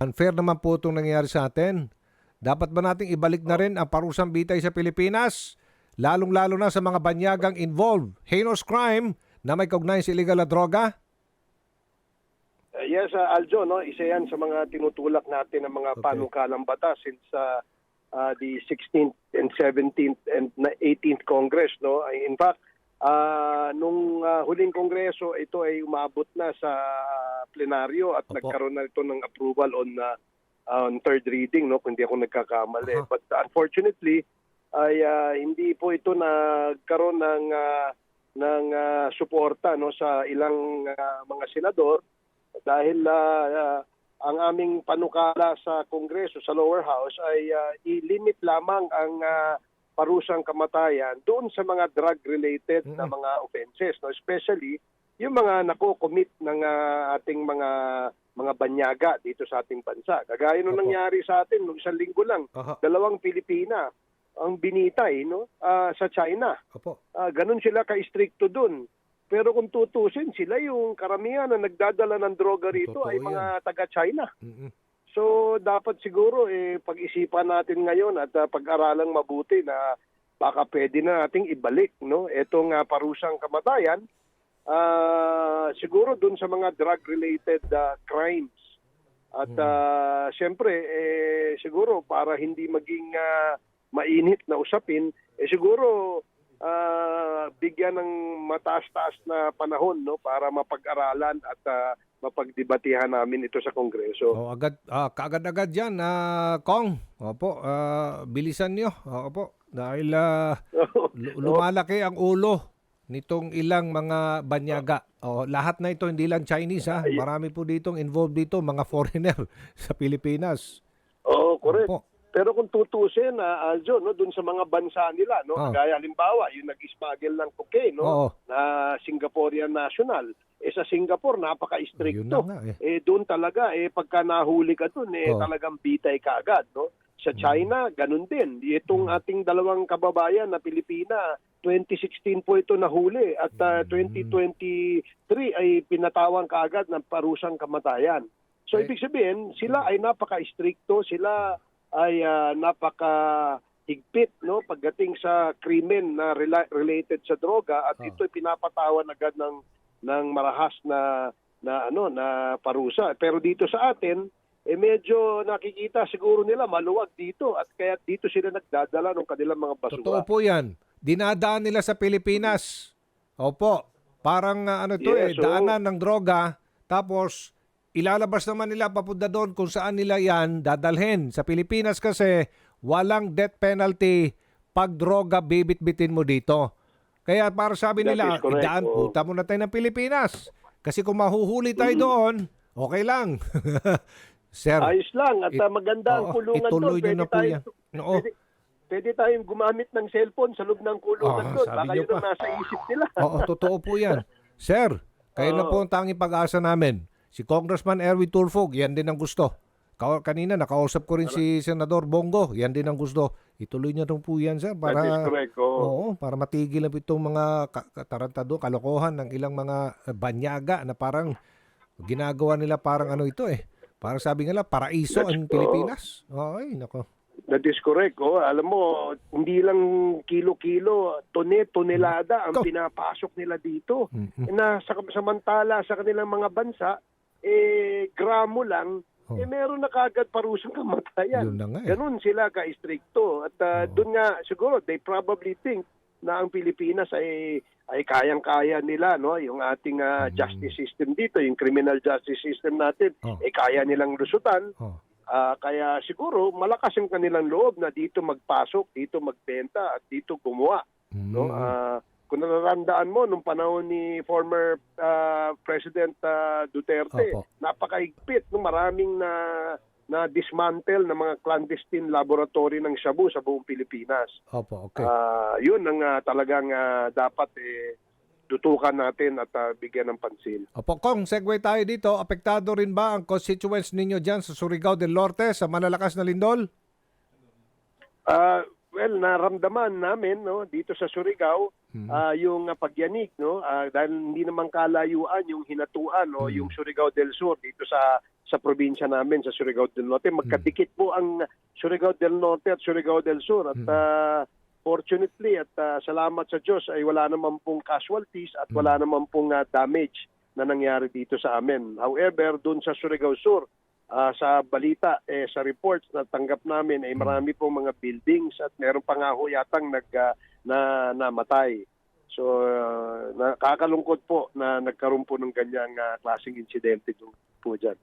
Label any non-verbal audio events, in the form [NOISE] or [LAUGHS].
Unfair naman po itong nangyayari sa atin. Dapat ba nating ibalik na rin ang parusang bitay sa Pilipinas? Lalong-lalo na sa mga banyagang involved. Heinous crime na may kaugnayan sa illegal na droga? Uh, yes, uh, Aljo, no, isa yan sa mga tinutulak natin ng mga Okay. panukalang batas since uh, uh, the 16th and 17th and na- 18th Congress. No? In fact, uh, nung uh, huling Kongreso, ito ay umabot na sa plenaryo at Opo. nagkaroon na ito ng approval on uh, on third reading, no, kung hindi ako nagkakamali. Aha. But unfortunately, ay uh, hindi po ito nagkaroon ng uh, ng uh, suporta no sa ilang uh, mga senador dahil ah, ah, ang aming panukala sa Kongreso sa lower house ay ah, i-limit lamang ang ah, parusang kamatayan doon sa mga drug related na mga offenses no especially yung mga nako-commit ng ah, ating mga mga banyaga dito sa ating bansa kagaya nung Opo. nangyari sa atin nung isang linggo lang Aha. dalawang Pilipina ang binitay no ah, sa China Opo. Ah, ganun sila ka-stricto dun. Pero kung tutusin, sila yung karamihan na nagdadala ng droga rito Totoo ay mga taga-China. Mm-mm. So dapat siguro eh, pag-isipan natin ngayon at ah, pag-aralang mabuti na baka pwede na nating ibalik no etong ah, parusang kamatayan ah, siguro dun sa mga drug-related ah, crimes. At Hmm. ah, siyempre eh, siguro para hindi maging ah, mainit na usapin, eh siguro ah, bigyan ng mataas-taas na panahon no para mapag-aralan at ah, mapagdebatihan namin ito sa Kongreso. Oh, agad ah, kaagad-agad 'yan, ah, Kong. Opo, ah, bilisan niyo. Opo, dahil ah, [LAUGHS] lu- lumalaki ang ulo nitong ilang mga banyaga. Oh, lahat na ito hindi lang Chinese ha. Marami po ditong involved dito mga foreigner [LAUGHS] sa Pilipinas. Oo, correct. Opo. Pero kung tutusin, na Aljo, no, dun sa mga bansa nila, no, Oh. kagaya halimbawa, yung nag-smuggle ng cocaine, no, Oo. na Singaporean national, eh sa Singapore, napaka-stricto. eh. Eh doon talaga, eh pagka nahuli ka dun, eh Oh. talagang bitay ka agad, no. Sa China, ganun din. Itong Mm. ating dalawang kababayan na Pilipina, 2016 po ito nahuli at ah, Mm. 2023 ay pinatawan kaagad ng parusang kamatayan. So Eh, ibig sabihin, sila ay napaka-stricto, sila ay ah, napaka higpit no pagdating sa krimen na rela- related sa droga at Ah. ito ay pinapatawan agad ng ng marahas na na ano na parusa. Pero dito sa atin eh medyo nakikita siguro nila maluwag dito at kaya dito sila nagdadala ng kanilang mga Totoo basura. po 'yan. Dinadaan nila sa Pilipinas. Opo. Parang ah, ano to eh, Yes, oo. daanan ng droga tapos ilalabas naman nila papunta doon kung saan nila 'yan dadalhin. Sa Pilipinas kasi walang death penalty pag droga bibit-bitin mo dito. Kaya para sabi nila, idaan oo. puta muna tayo ng Pilipinas. Kasi kung mahuhuli tayo Mm-hmm. doon, okay lang. [LAUGHS] Sir, Ayos lang at It- ah, maganda ang kulungan doon. nyo na po tayo-. Oo. Pwede, pwede tayong gumamit ng cellphone sa loob ng kulungan Ah, doon. Baka yun ang nasa isip nila. Oo, totoo po yan. [LAUGHS] Sir, kayo na Oo. po ang tanging pag-asa namin. Si Congressman Erwin Tulfog, yan din ang gusto. Ka- kanina, nakausap ko rin si Senador Bongo, yan din ang gusto. Ituloy niyo rin po yan, sir, para, That is correct. oo. oo, para matigil po itong mga ka- katarantado, kalokohan ng ilang mga banyaga na parang ginagawa nila parang ano ito eh. Parang sabi nila, paraiso ang That's- Pilipinas. Ay, nako. That is correct. Oh, alam mo, hindi lang kilo-kilo, tone, tonelada ang pinapasok nila dito. Mm-mm. Na sa, samantala sa kanilang mga bansa, eh, gramo lang, Oh. eh, meron na kagad parusang kamatayan. Yun na nga eh. Ganun sila ka-stricto. At uh, Oo. doon nga, siguro, they probably think na ang Pilipinas ay ay kayang-kaya nila no yung ating Mm. justice system dito yung criminal justice system natin Oh. eh kaya nilang lusutan Oh. Ah, kaya siguro malakas ang kanilang loob na dito magpasok, dito magbenta at dito gumawa, no? Mm. Kung nararandaan mo nung panahon ni former ah, President ah, Duterte, Opo. napakaigpit no maraming na na dismantle ng mga clandestine laboratory ng shabu sa buong Pilipinas. Opo, okay. Ah, 'yun ang ah, talagang ah, dapat eh dutukan natin at ah, bigyan ng pansin. Opo, Kong, segue tayo dito. Apektado rin ba ang constituents ninyo dyan sa Surigao del Norte sa malalakas na lindol? Ah, well, naramdaman namin no dito sa Surigao Mhm. ah, yung ah, pagyanig no Ah, dahil hindi naman kalayuan yung hinatuan no Mm. yung Surigao del Sur dito sa sa probinsya namin sa Surigao del Norte magkadikit po ang Surigao del Norte at Surigao del Sur at Mm. ah, fortunately at ah, salamat sa Diyos ay wala naman pong casualties at wala naman pong ah, damage na nangyari dito sa amin however doon sa Surigao Sur ah, sa balita eh sa reports na tanggap namin ay marami pong mga buildings at meron pa nga ho yatang nag ah, na namatay. So uh, nakakalungkot po na nagkaroon po ng ganyang ah, klaseng insidente po dyan.